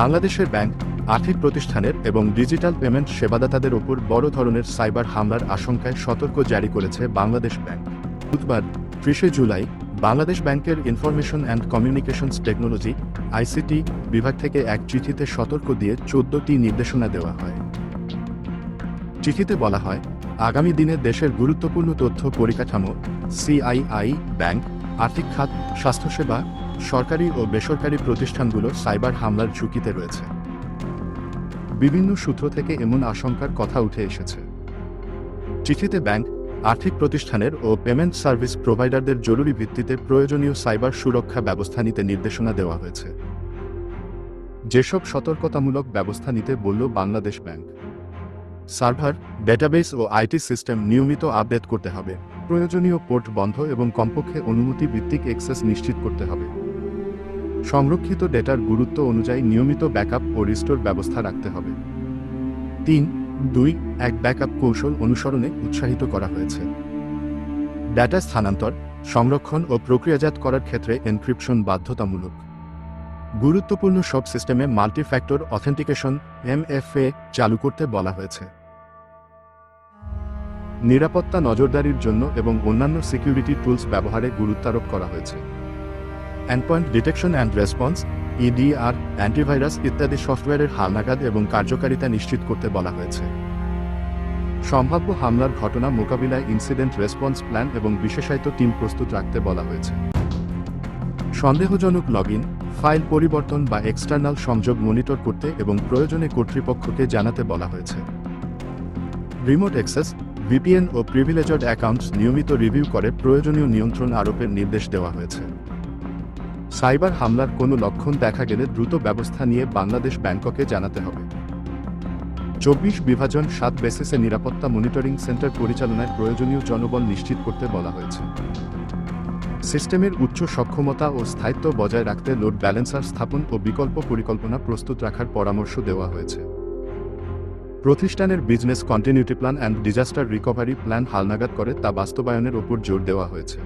বাংলাদেশের ব্যাংক, আর্থিক প্রতিষ্ঠানের এবং ডিজিটাল পেমেন্ট সেবাদাতাদের ওপর বড় ধরনের সাইবার হামলার আশঙ্কায় সতর্ক জারি করেছে বাংলাদেশ ব্যাংক। বুধবার, ত্রিশে জুলাই, বাংলাদেশ ব্যাংকের information and communications technology, ICT বিভাগ থেকে এক চিঠিতে সতর্ক দিয়ে চোদ্দটি নির্দেশনা দেওয়া হয়। চিঠিতে বলা হয়, আগামী দিনে দেশের গুরুত্বপূর্ণ তথ্য পরিকাঠামো, সিআইআই ব্যাংক, আর্থিক খাত, স্বাস্থ্যসেবা সরকারি ও বেসরকারি প্রতিষ্ঠানগুলো সাইবার হামলার ঝুঁকিতে রয়েছে। বিভিন্ন সূত্র থেকে এমন আশঙ্কার কথা উঠে এসেছে। চিঠিতে ব্যাংক, আর্থিক প্রতিষ্ঠানের ও পেমেন্ট সার্ভিস প্রোভাইডারদের জরুরি ভিত্তিতে প্রয়োজনীয় সাইবার সুরক্ষা ব্যবস্থা নিতে নির্দেশনা দেওয়া হয়েছে। যেসব সতর্কতামূলক ব্যবস্থা নিতে বলল বাংলাদেশ ব্যাংক। সার্ভার, ডেটাবেস ও আইটি সিস্টেম নিয়মিত আপডেট করতে হবে। প্রয়োজনীয় পোর্ট বন্ধ এবং কমপক্ষে অনুমতি ভিত্তিক অ্যাক্সেস নিশ্চিত করতে হবে। সংরক্ষিত ডেটার গুরুত্ব অনুযায়ী নিয়মিত ব্যাকআপ ও রিস্টোর ব্যবস্থা রাখতে হবে। তিন, দুই, এক ব্যাকআপ কৌশল অনুসরণে উৎসাহিত করা হয়েছে। ডেটা স্থানান্তর, সংরক্ষণ ও প্রক্রিয়াজাত করার ক্ষেত্রে এনক্রিপশন বাধ্যতামূলক। গুরুত্বপূর্ণ সব সিস্টেমে মাল্টি ফ্যাক্টর অথেন্টিকেশন, এমএফএ, চালু করতে বলা হয়েছে। নিরাপত্তা নজরদারির জন্য এবং অন্যান্য সিকিউরিটি টুলস ব্যবহারে গুরুত্বারোপ করা হয়েছে। Endpoint detection and response EDR antivirus ইত্যাদি সফটওয়্যারের হালনাগাদ এবং কার্যকারিতা নিশ্চিত করতে বলা হয়েছে। সম্ভাব্য হামলার ঘটনা মোকাবিলায় ইনসিডেন্ট রেসপন্স প্ল্যান এবং বিশেষায়িত টিম প্রস্তুত রাখতে বলা হয়েছে। সন্দেহজনক লগইন ফাইল পরিবর্তন বা এক্সটার্নাল সংযোগ মনিটর করতে এবং প্রয়োজনে কর্তৃপক্ষকে জানাতে বলা হয়েছে। রিমোট অ্যাক্সেস ভিপিএন ও প্রিভিলেজড অ্যাকাউন্টস নিয়মিত রিভিউ করে প্রয়োজনীয় নিয়ন্ত্রণ আরোপের নির্দেশ দেওয়া হয়েছে। সাইবার হামলার কোনো লক্ষণ দেখা গেলে দ্রুত ব্যবস্থা নিয়ে বাংলাদেশ ব্যাংককে জানাতে হবে। চব্বিশ বিভাজন সাত বেসিসে নিরাপত্তা মনিটরিং সেন্টার পরিচালনায় প্রয়োজনীয় জনবল নিশ্চিত করতে বলা হয়েছে। সিস্টেমের উচ্চ সক্ষমতা ও স্থায়িত্ব বজায় রাখতে লোড ব্যালেন্সার স্থাপন ও বিকল্প পরিকল্পনা প্রস্তুত রাখার পরামর্শ দেওয়া হয়েছে। প্রতিষ্ঠানের business continuity plan and disaster recovery plan হালনাগাদ করে তা বাস্তবায়নের ওপর জোর দেওয়া হয়েছে।